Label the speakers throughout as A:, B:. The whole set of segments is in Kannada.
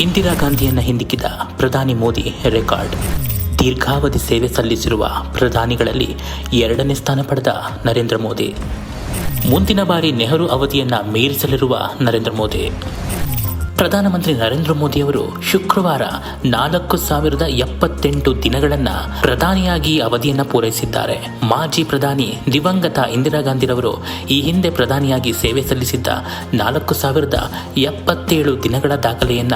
A: ಇಂದಿರಾ ಗಾಂಧಿಯನ್ನು ಹಿಂದಿಕ್ಕಿದ ಪ್ರಧಾನಿ ಮೋದಿ ರೆಕಾರ್ಡ್. ದೀರ್ಘಾವಧಿ ಸೇವೆ ಸಲ್ಲಿಸಿರುವ ಪ್ರಧಾನಿಗಳಲ್ಲಿ ಎರಡನೇ ಸ್ಥಾನ ಪಡೆದ ನರೇಂದ್ರ ಮೋದಿ. ಮುಂದಿನ ಬಾರಿ ನೆಹರು ಅವಧಿಯನ್ನು ಮೀರಿಸಲಿರುವ ನರೇಂದ್ರ ಮೋದಿ. ಪ್ರಧಾನಮಂತ್ರಿ ನರೇಂದ್ರ ಮೋದಿ ಅವರು ಶುಕ್ರವಾರ ನಾಲ್ಕು ಸಾವಿರದ ಎಪ್ಪತ್ತೆಂಟು ದಿನಗಳನ್ನ ಪ್ರಧಾನಿಯಾಗಿ ಅವಧಿಯನ್ನ ಪೂರೈಸಿದ್ದಾರೆ. ಮಾಜಿ ಪ್ರಧಾನಿ ದಿವಂಗತ ಇಂದಿರಾ ಗಾಂಧಿರವರು ಈ ಹಿಂದೆ ಪ್ರಧಾನಿಯಾಗಿ ಸೇವೆ ಸಲ್ಲಿಸಿದ್ದ ನಾಲ್ಕು ಸಾವಿರದ ಎಪ್ಪತ್ತೇಳು ದಿನಗಳ ದಾಖಲೆಯನ್ನ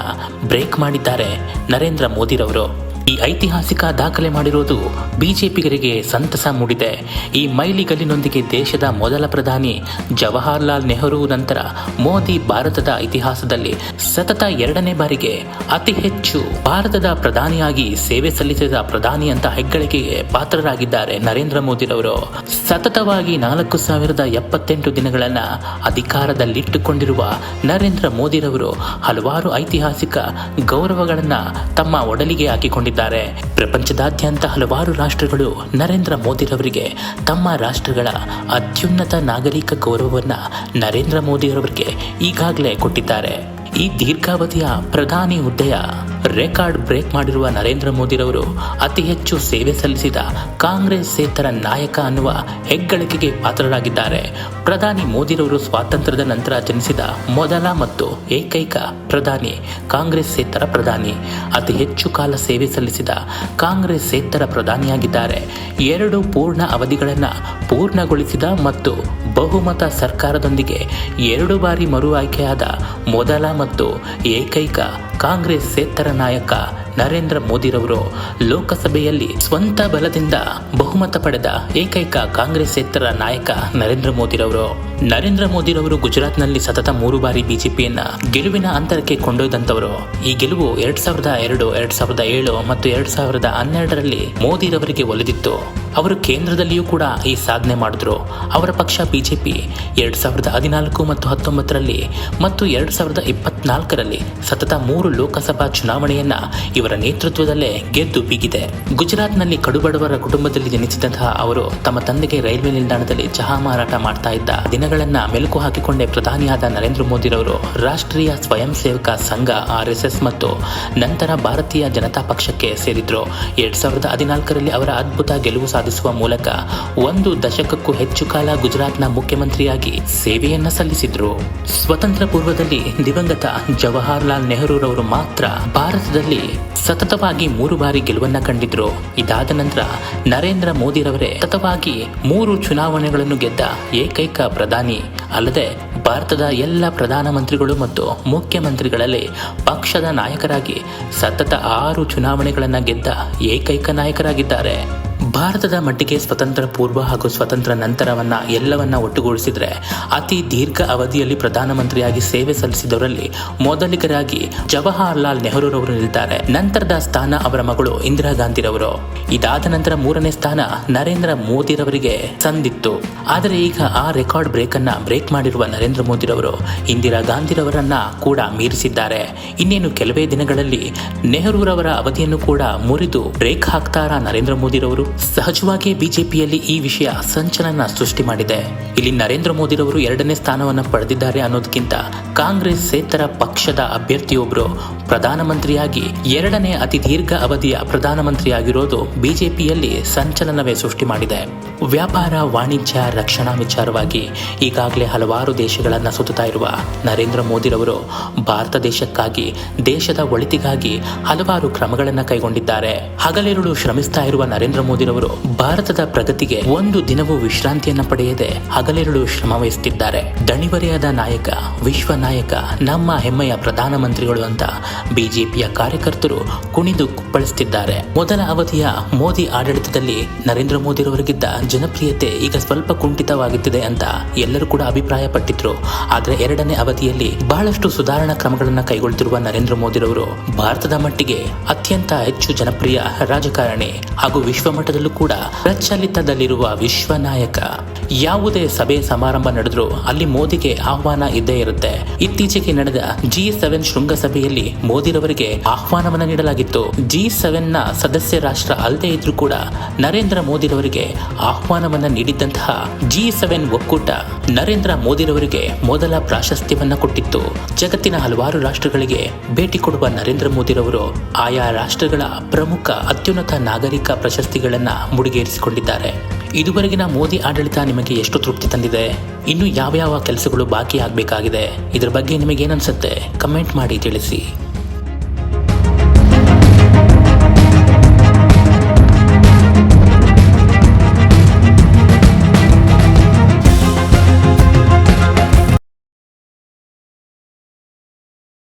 A: ಬ್ರೇಕ್ ಮಾಡಿದ್ದಾರೆ ನರೇಂದ್ರ ಮೋದಿರವರು. ಈ ಐತಿಹಾಸಿಕ ದಾಖಲೆ ಮಾಡಿರುವುದು ಬಿಜೆಪಿಗರಿಗೆ ಸಂತಸ ಮೂಡಿದೆ. ಈ ಮೈಲಿಗಲ್ಲಿನೊಂದಿಗೆ ದೇಶದ ಮೊದಲ ಪ್ರಧಾನಿ ಜವಾಹರ್ಲಾಲ್ ನೆಹರು ನಂತರ ಮೋದಿ ಭಾರತದ ಇತಿಹಾಸದಲ್ಲಿ ಸತತ ಎರಡನೇ ಬಾರಿಗೆ ಅತಿ ಹೆಚ್ಚು ಭಾರತದ ಪ್ರಧಾನಿಯಾಗಿ ಸೇವೆ ಸಲ್ಲಿಸಿದ ಪ್ರಧಾನಿ ಅಂತ ಹೆಗ್ಗಳಿಕೆಗೆ ಪಾತ್ರರಾಗಿದ್ದಾರೆ ನರೇಂದ್ರ ಮೋದಿರವರು. ಸತತವಾಗಿ ನಾಲ್ಕು ಸಾವಿರದ ಎಪ್ಪತ್ತೆಂಟು ದಿನಗಳನ್ನ ಅಧಿಕಾರದಲ್ಲಿಟ್ಟುಕೊಂಡಿರುವ ನರೇಂದ್ರ ಮೋದಿರವರು ಹಲವಾರು ಐತಿಹಾಸಿಕ ಗೌರವಗಳನ್ನ ತಮ್ಮ ಒಡಲಿಗೆ ಹಾಕಿಕೊಂಡಿದ್ದಾರೆ. ಪ್ರಪಂಚದಾದ್ಯಂತ ಹಲವಾರು ರಾಷ್ಟ್ರಗಳು ನರೇಂದ್ರ ಮೋದಿರವರಿಗೆ ತಮ್ಮ ರಾಷ್ಟ್ರಗಳ ಅತ್ಯುನ್ನತ ನಾಗರಿಕ ಗೌರವವನ್ನು ನರೇಂದ್ರ ಮೋದಿರವರಿಗೆ ಈಗಾಗಲೇ ಕೊಟ್ಟಿದ್ದಾರೆ. ಈ ದೀರ್ಘಾವಧಿಯ ಪ್ರಧಾನಿ ಹುದ್ದೆಯ ರೆಕಾರ್ಡ್ ಬ್ರೇಕ್ ಮಾಡಿರುವ ನರೇಂದ್ರ ಮೋದಿರವರು ಅತಿ ಹೆಚ್ಚು ಸೇವೆ ಸಲ್ಲಿಸಿದ ಕಾಂಗ್ರೆಸ್ಸೇತರ ನಾಯಕ ಅನ್ನುವ ಹೆಗ್ಗಳಿಕೆಗೆ ಪಾತ್ರರಾಗಿದ್ದಾರೆ. ಪ್ರಧಾನಿ ಮೋದಿರವರು ಸ್ವಾತಂತ್ರ್ಯದ ನಂತರ ಜನಿಸಿದ ಮೊದಲ ಮತ್ತು ಏಕೈಕ ಪ್ರಧಾನಿ ಕಾಂಗ್ರೆಸ್ಸೇತರ ಪ್ರಧಾನಿ, ಅತಿ ಹೆಚ್ಚು ಕಾಲ ಸೇವೆ ಸಲ್ಲಿಸಿದ ಕಾಂಗ್ರೆಸ್ಸೇತರ ಪ್ರಧಾನಿಯಾಗಿದ್ದಾರೆ. ಎರಡು ಪೂರ್ಣ ಅವಧಿಗಳನ್ನು ಪೂರ್ಣಗೊಳಿಸಿದ ಮತ್ತು ಬಹುಮತ ಸರ್ಕಾರದೊಂದಿಗೆ ಎರಡು ಬಾರಿ ಮರು ಆಯ್ಕೆಯಾದ ಮೊದಲ ಮತ್ತು ಏಕೈಕ ಕಾಂಗ್ರೆಸ್ಸೇತರ ನಾಯಕ ನರೇಂದ್ರ ಮೋದಿರವರು ಲೋಕಸಭೆಯಲ್ಲಿ ಸ್ವಂತ ಬಲದಿಂದ ಬಹುಮತ ಪಡೆದ ಏಕೈಕ ಕಾಂಗ್ರೆಸ್ಸೇತರ ನಾಯಕ ನರೇಂದ್ರ ಮೋದಿರವರು. ನರೇಂದ್ರ ಮೋದಿರವರು ಗುಜರಾತ್ನಲ್ಲಿ ಸತತ ಮೂರು ಬಾರಿ ಬಿಜೆಪಿಯನ್ನ ಗೆಲುವಿನ ಅಂತರಕ್ಕೆ ಕೊಂಡೊಯ್ದಂತವರು ಈ ಗೆಲುವು ಎರಡ್ ಸಾವಿರದ ಎರಡು, ಎರಡ್ ಸಾವಿರದ ಏಳು ಮತ್ತು ಎರಡ್ ಸಾವಿರದ ಹನ್ನೆರಡರಲ್ಲಿ ಮೋದಿರವರಿಗೆ ಒಲಿದಿತ್ತು. ಅವರು ಕೇಂದ್ರದಲ್ಲಿಯೂ ಕೂಡ ಈ ಸಾಧನೆ ಮಾಡಿದ್ರು. ಅವರ ಪಕ್ಷ ಬಿಜೆಪಿ ಎರಡ್ ಸಾವಿರದ ಹದಿನಾಲ್ಕು ಮತ್ತು ಹತ್ತೊಂಬತ್ತರಲ್ಲಿ ಮತ್ತು ಎರಡ್ ಸಾವಿರದ ಇಪ್ಪತ್ನಾಲ್ಕರಲ್ಲಿ ಸತತ ಮೂರು ಲೋಕಸಭಾ ಚುನಾವಣೆಯನ್ನ ಇವರ ನೇತೃತ್ವದಲ್ಲೇ ಗೆದ್ದು ಬಿಗಿದೆ. ಗುಜರಾತ್ನಲ್ಲಿ ಕಡುಬಡವರ ಕುಟುಂಬದಲ್ಲಿ ಜನಿಸಿದಂತಹ ಅವರು ತಮ್ಮ ತಂದೆಗೆ ರೈಲ್ವೆ ನಿಲ್ದಾಣದಲ್ಲಿ ಚಹಾ ಮಾರಾಟ ಮಾಡ್ತಾ ಇದ್ದ ದಿನಗಳನ್ನ ಮೆಲುಕು ಹಾಕಿಕೊಂಡೇ ಪ್ರಧಾನಿಯಾದ ನರೇಂದ್ರ ಮೋದಿರವರು ರಾಷ್ಟ್ರೀಯ ಸ್ವಯಂ ಸೇವಕ ಸಂಘ ಆರ್ಎಸ್ಎಸ್ ಮತ್ತು ನಂತರ ಭಾರತೀಯ ಜನತಾ ಪಕ್ಷಕ್ಕೆ ಸೇರಿದ್ರು. ಎರಡ್ ಸಾವಿರದ ಹದಿನಾಲ್ಕರಲ್ಲಿ ಅವರ ಅದ್ಭುತ ಗೆಲುವು ಸಾಧಿಸುವ ಮೂಲಕ ಒಂದು ದಶಕಕ್ಕೂ ಹೆಚ್ಚು ಕಾಲ ಗುಜರಾತ್ನ ಮುಖ್ಯಮಂತ್ರಿಯಾಗಿ ಸೇವೆಯನ್ನ ಸಲ್ಲಿಸಿದ್ರು. ಸ್ವತಂತ್ರ ಪೂರ್ವದಲ್ಲಿ ದಿವಂಗತ ಜವಾಹರ್ಲಾಲ್ ನೆಹರೂರವರು ಮಾತ್ರ ಭಾರತದಲ್ಲಿ ಸತತವಾಗಿ ಮೂರು ಬಾರಿ ಗೆಲುವನ್ನ ಕಂಡಿದ್ರು. ಇದಾದ ನಂತರ ನರೇಂದ್ರ ಮೋದಿರವರೇ ಸತತವಾಗಿ ಮೂರು ಚುನಾವಣೆಗಳನ್ನು ಗೆದ್ದ ಏಕೈಕ ಪ್ರಧಾನಿ. ಅಲ್ಲದೆ ಭಾರತದ ಎಲ್ಲ ಪ್ರಧಾನಮಂತ್ರಿಗಳು ಮತ್ತು ಮುಖ್ಯಮಂತ್ರಿಗಳಲ್ಲಿ ಪಕ್ಷದ ನಾಯಕರಾಗಿ ಸತತ ಆರು ಚುನಾವಣೆಗಳನ್ನು ಗೆದ್ದ ಏಕೈಕ ನಾಯಕರಾಗಿದ್ದಾರೆ. ಭಾರತದ ಮಟ್ಟಿಗೆ ಸ್ವತಂತ್ರ ಪೂರ್ವ ಹಾಗೂ ಸ್ವತಂತ್ರ ನಂತರವನ್ನ ಎಲ್ಲವನ್ನ ಒಟ್ಟುಗೂಡಿಸಿದ್ರೆ ಅತಿ ದೀರ್ಘ ಅವಧಿಯಲ್ಲಿ ಪ್ರಧಾನಮಂತ್ರಿಯಾಗಿ ಸೇವೆ ಸಲ್ಲಿಸಿದವರಲ್ಲಿ ಮೊದಲಿಗರಾಗಿ ಜವಾಹರಲಾಲ್ ನೆಹರೂರವರು ನಿಲ್ತಾರೆ. ನಂತರದ ಸ್ಥಾನ ಅವರ ಮಗಳು ಇಂದಿರಾ ಗಾಂಧಿರವರು. ಇದಾದ ನಂತರ ಮೂರನೇ ಸ್ಥಾನ ನರೇಂದ್ರ ಮೋದಿರವರಿಗೆ ಸಂದಿತ್ತು. ಆದರೆ ಈಗ ಆ ರೆಕಾರ್ಡ್ ಬ್ರೇಕ್ ಅನ್ನ ಬ್ರೇಕ್ ಮಾಡಿರುವ ನರೇಂದ್ರ ಮೋದಿರವರು ಇಂದಿರಾ ಗಾಂಧಿರವರನ್ನ ಕೂಡ ಮೀರಿಸಿದ್ದಾರೆ. ಇನ್ನೇನು ಕೆಲವೇ ದಿನಗಳಲ್ಲಿ ನೆಹರೂರವರ ಅವಧಿಯನ್ನು ಕೂಡ ಮುರಿದು ಬ್ರೇಕ್ ಹಾಕ್ತಾರಾ ನರೇಂದ್ರ ಮೋದಿರವರು? ಸಹಜವಾಗಿಯೇ ಬಿಜೆಪಿಯಲ್ಲಿ ಈ ವಿಷಯ ಸಂಚಲನ ಸೃಷ್ಟಿ ಮಾಡಿದೆ. ಇಲ್ಲಿ ನರೇಂದ್ರ ಮೋದಿರವರು ಎರಡನೇ ಸ್ಥಾನವನ್ನು ಪಡೆದಿದ್ದಾರೆ ಅನ್ನೋದಕ್ಕಿಂತ ಕಾಂಗ್ರೆಸ್ ಸೇತರ ಪಕ್ಷದ ಅಭ್ಯರ್ಥಿಯೊಬ್ಬರು ಪ್ರಧಾನಮಂತ್ರಿಯಾಗಿ ಎರಡನೇ ಅತಿ ದೀರ್ಘ ಅವಧಿಯ ಪ್ರಧಾನಮಂತ್ರಿಯಾಗಿರೋದು ಬಿಜೆಪಿಯಲ್ಲಿ ಸಂಚಲನವೇ ಸೃಷ್ಟಿ ಮಾಡಿದೆ. ವ್ಯಾಪಾರ, ವಾಣಿಜ್ಯ, ರಕ್ಷಣಾ ವಿಚಾರವಾಗಿ ಈಗಾಗಲೇ ಹಲವಾರು ದೇಶಗಳನ್ನು ಸುತ್ತುತ್ತಾ ಇರುವ ನರೇಂದ್ರ ಮೋದಿರವರು ಭಾರತ ದೇಶಕ್ಕಾಗಿ, ದೇಶದ ಒಳಿತಿಗಾಗಿ ಹಲವಾರು ಕ್ರಮಗಳನ್ನು ಕೈಗೊಂಡಿದ್ದಾರೆ. ಹಗಲಿರುಳು ಶ್ರಮಿಸ್ತಾ ಇರುವ ನರೇಂದ್ರ ಮೋದಿರವರು ಭಾರತದ ಪ್ರಗತಿಗೆ ಒಂದು ದಿನವೂ ವಿಶ್ರಾಂತಿಯನ್ನು ಪಡೆಯದೆ ಹಗಲಿರುಳು ಶ್ರಮ ವಹಿಸುತ್ತಿದ್ದಾರೆ ದಣಿವರಿಯಾದ ನಾಯಕ ವಿಶ್ವ ನಾಯಕ ನಮ್ಮ ಹೆಮ್ಮೆಯ ಪ್ರಧಾನಮಂತ್ರಿಗಳು ಅಂತ ಬಿಜೆಪಿಯ ಕಾರ್ಯಕರ್ತರು ಕುಣಿದು ಕುಪ್ಪಳಿಸುತ್ತಿದ್ದಾರೆ ಮೊದಲ ಅವಧಿಯ ಮೋದಿ ಆಡಳಿತದಲ್ಲಿ ನರೇಂದ್ರ ಮೋದಿರವರಿಗಿದ್ದ ಜನಪ್ರಿಯತೆ ಈಗ ಸ್ವಲ್ಪ ಕುಂಠಿತವಾಗುತ್ತಿದೆ ಅಂತ ಎಲ್ಲರೂ ಕೂಡ ಅಭಿಪ್ರಾಯಪಟ್ಟಿದ್ರು. ಆದರೆ ಎರಡನೇ ಅವಧಿಯಲ್ಲಿ ಬಹಳಷ್ಟು ಸುಧಾರಣಾ ಕ್ರಮಗಳನ್ನು ಕೈಗೊಳ್ಳುತ್ತಿರುವ ನರೇಂದ್ರ ಮೋದಿರವರು ಭಾರತದ ಮಟ್ಟಿಗೆ ಅತ್ಯಂತ ಹೆಚ್ಚು ಜನಪ್ರಿಯ ರಾಜಕಾರಣಿ ಹಾಗೂ ವಿಶ್ವಮಟ್ಟದಲ್ಲೂ ಕೂಡ ಪ್ರಚಲಿತದಲ್ಲಿರುವ ವಿಶ್ವ ನಾಯಕ ಯಾವುದೇ ಸಭೆ ಸಮಾರಂಭ ನಡೆದ್ರೂ ಅಲ್ಲಿ ಮೋದಿಗೆ ಆಹ್ವಾನ ಇದ್ದೇ ಇರುತ್ತೆ. ಇತ್ತೀಚೆಗೆ ನಡೆದ ಜಿ ಸೆವೆನ್ ಶೃಂಗಸಭೆಯಲ್ಲಿ ಮೋದಿರವರಿಗೆ ಆಹ್ವಾನವನ್ನ ನೀಡಲಾಗಿತ್ತು. ಜಿ ಸೆವೆನ್ನ ಸದಸ್ಯ ರಾಷ್ಟ್ರ ಅಲ್ಲದೆ ಇದ್ರೂ ಕೂಡ ನರೇಂದ್ರ ಮೋದಿರವರಿಗೆ ಆಹ್ವಾನವನ್ನ ನೀಡಿದ್ದಂತಹ ಜಿ ಸೆವೆನ್ ಒಕ್ಕೂಟ ನರೇಂದ್ರ ಮೋದಿರವರಿಗೆ ಮೊದಲ ಪ್ರಾಶಸ್ತ್ಯವನ್ನು ಕೊಟ್ಟಿತ್ತು. ಜಗತ್ತಿನ ಹಲವಾರು ರಾಷ್ಟ್ರಗಳಿಗೆ ಭೇಟಿ ಕೊಡುವ ನರೇಂದ್ರ ಮೋದಿರವರು ಆಯಾ ರಾಷ್ಟ್ರಗಳ ಪ್ರಮುಖ ಅತ್ಯುನ್ನತ ನಾಗರಿಕ ಪ್ರಶಸ್ತಿಗಳನ್ನ ಮುಡಿಗೇರಿಸಿಕೊಂಡಿದ್ದಾರೆ. ಇದುವರೆಗಿನ ಮೋದಿ ಆಡಳಿತ ನಿಮಗೆ ಎಷ್ಟು ತೃಪ್ತಿ ತಂದಿದೆ? ಇನ್ನು ಯಾವ ಯಾವ ಕೆಲಸಗಳು ಬಾಕಿ ಆಗಬೇಕಾಗಿದೆ? ಇದರ ಬಗ್ಗೆ ನಿಮಗೆ ಏನನ್ಸುತ್ತೆ ಕಮೆಂಟ್ ಮಾಡಿ ತಿಳಿಸಿ.